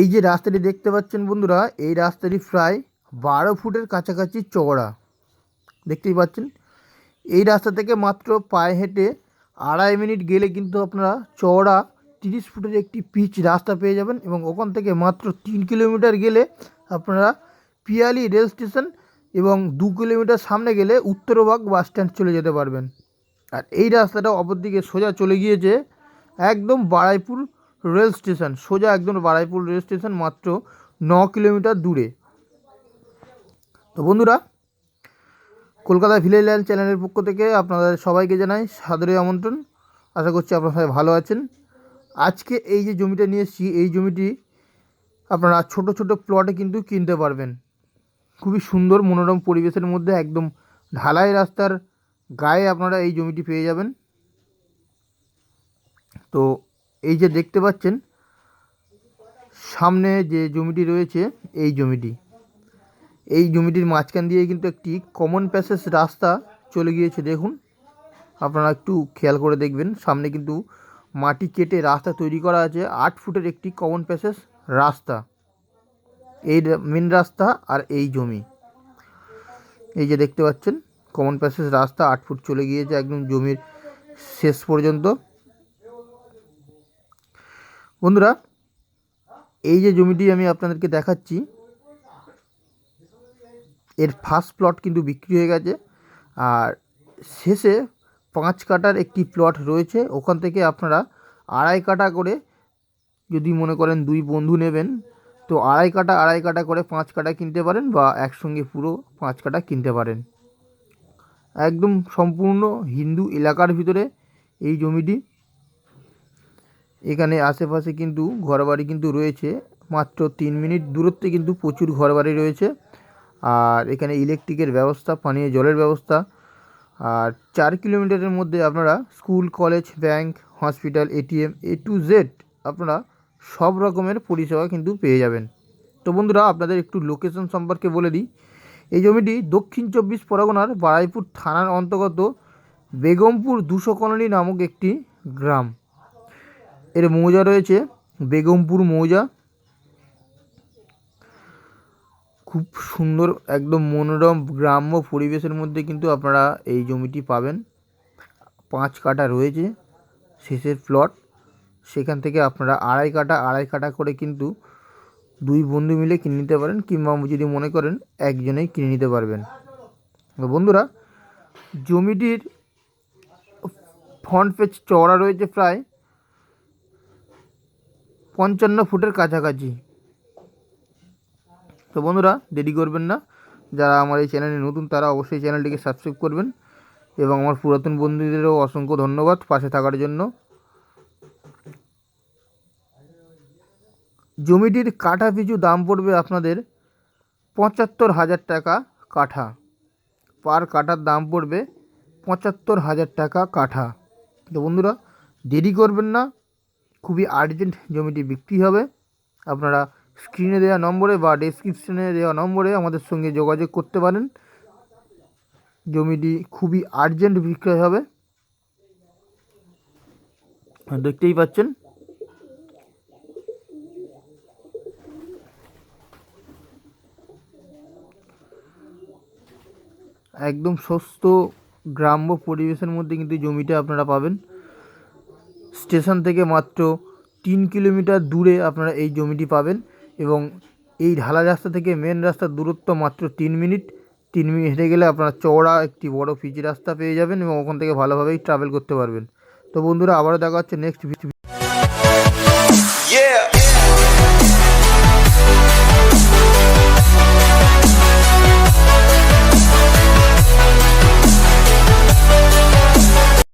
এই যে রাস্তাটি দেখতে পাচ্ছেন বন্ধুরা, এই রাস্তাটি প্রায় বারো ফুটের কাছাকাছি চওড়া। দেখতেই পাচ্ছেন? এই রাস্তা থেকে মাত্র পায়ে হেঁটে আড়াই মিনিট গেলে কিন্তু আপনারা চওড়া তিরিশ ফুটের একটি পিচ রাস্তা পেয়ে যাবেন এবং ওখান থেকে মাত্র তিন কিলোমিটার গেলে আপনারা পিয়ালি রেল স্টেশন এবং দু কিলোমিটার সামনে গেলে উত্তরবাগ বাস স্ট্যান্ড চলে যেতে পারবেন। আর এই রাস্তাটা অপরদিকে সোজা চলে গিয়েছে একদম বারাইপুর রেল স্টেশন, সোজা একদম বারাইপুর রেল স্টেশন, মাত্র ন কিলোমিটার দূরে। তো বন্ধুরা, কলকাতা ভিলেজ লাইন চ্যানেলের পক্ষ থেকে আপনাদের সবাইকে জানাই সাদরে আমন্ত্রণ। আশা করছি আপনারা সবাই ভালো আছেন। আজকে এই যে জমিটা নিয়ে এসেছি, এই জমিটি আপনারা ছোট ছোট প্লটে কিন্তু কিনতে পারবেন। খুবই সুন্দর মনোরম পরিবেশের মধ্যে একদম ঢালাই রাস্তার গায়ে আপনারা এই জমিটি পেয়ে যাবেন। তো এই যে দেখতে পাচ্ছেন, সামনে যে জমিটি রয়েছে, এই জমিটি। এই জমিটির মাঝখান দিয়ে কিন্তু একটি কমন প্যাসেজ রাস্তা চলে গিয়েছে, দেখুন। আপনারা একটু খেয়াল করে দেখবেন, সামনে কিন্তু মাটি কেটে রাস্তা তৈরি করা আছে, আট ফুটের একটি কমন প্যাসেজ রাস্তা। এই মেন রাস্তা আর এই জমি। এই যে দেখতে পাচ্ছেন কমন প্যাসেজ রাস্তা আট ফুট চলে গিয়েছে, একদম জমির শেষ পর্যন্ত। বন্ধুরা, এই যে জমিটি আমি আপনাদেরকে দেখাচ্ছি, এর ফার্স্ট প্লট কিন্তু বিক্রি হয়ে গেছে। আর শেষে পাঁচ কাটার একটি প্লট রয়েছে, ওখান থেকে আপনারা আড়াই কাটা করে যদি মনে করেন দুই বন্ধু নেবেন, তো আড়াই কাটা আড়াই কাটা করে পাঁচ কাটা কিনতে পারেন বা একসঙ্গে পুরো পাঁচ কাটা কিনতে পারেন। একদম সম্পূর্ণ হিন্দু এলাকার ভিতরে এই জমিটি এখানে আশেপাশে কিন্তু ঘরবাড়ি কিন্তু রয়েছে। মাত্র তিন মিনিট দূরত্বে কিন্তু প্রচুর ঘরবাড়ি রয়েছে। আর এখানে ইলেকট্রিকের ব্যবস্থা, পানীয় জলের ব্যবস্থা। আর চার কিলোমিটারের মধ্যে আপনারা school college bank hospital ATM A to Z আপনারা সব রকমের পরিষেবা কিন্তু পেয়ে যাবেন। তো বন্ধুরা, আপনাদের একটু লোকেশন সম্পর্কে বলে দিই। এই জমিটি দক্ষিণ চব্বিশ পরগনার বারাইপুর থানার অন্তর্গত বেগমপুর দুশো কলোনি নামক একটি গ্রাম। এর মৌজা রয়েছে, বেগমপুর মৌজা। খুব সুন্দর, একদম মনোরম, গ্রাম্য পরিবেশের মধ্যে কিন্তু আপনারা এই জমিটি পাবেন। পাঁচ কাটা রয়েছে, শেষের প্লট সেখান থেকে আপনারা আড়াই কাটা আড়াই কাটা করে কিন্তু দুই বন্ধু মিলে কিনে নিতে পারেন, কিংবা যদি মনে করেন একজনেই কিনে নিতে পারবেন। বন্ধুরা, জমিটির ফ্রন্ট পেজ চওড়া রয়েছে প্রায়। পঞ্চান্ন ফুটের কাছাকাছি। তো বন্ধুরা, দেরি করবেন না। যারা আমার এই চ্যানেলে নতুন, তারা অবশ্যই চ্যানেলটিকে সাবস্ক্রাইব করবেন। এবং আমার পুরাতন বন্ধুদেরও অসংখ্য ধন্যবাদ পাশে থাকার জন্য। জমিটির কাঠা পিছু দাম পড়বে আপনাদের পঁচাত্তর হাজার টাকা কাঠা। পার কাঠার দাম পড়বে পঁচাত্তর হাজার টাকা কাঠা। তো বন্ধুরা, দেরি করবেন না। খুবই আর্জেন্ট জমিটি বিক্রি হবে। আপনারা স্ক্রিনে দেওয়া নম্বরে বা ডেসক্রিপশনে দেওয়া নম্বরে আমাদের সঙ্গে যোগাযোগ করতে পারেন। জমিটি খুবই আর্জেন্ট বিক্রয় হবে। দেখতেই পাচ্ছেন। একদম সুস্থ গ্রাম্য পরিবেশের মধ্যে কিন্তু জমিটা আপনারা পাবেন। স্টেশন থেকে মাত্র তিন কিলোমিটার দূরে আপনারা এই জমিটি পাবেন এবং এই ঢালা রাস্তা থেকে মেন রাস্তার দূরত্ব মাত্র তিন মিনিট। তিন মিনিট হেঁটে গেলে আপনারা চওড়া একটি বড় ফিজি রাস্তা পেয়ে যাবেন এবং ওখান থেকে ভালোভাবেই ট্রাভেল করতে পারবেন। তো বন্ধুরা, আবারও দেখা হচ্ছে নেক্সট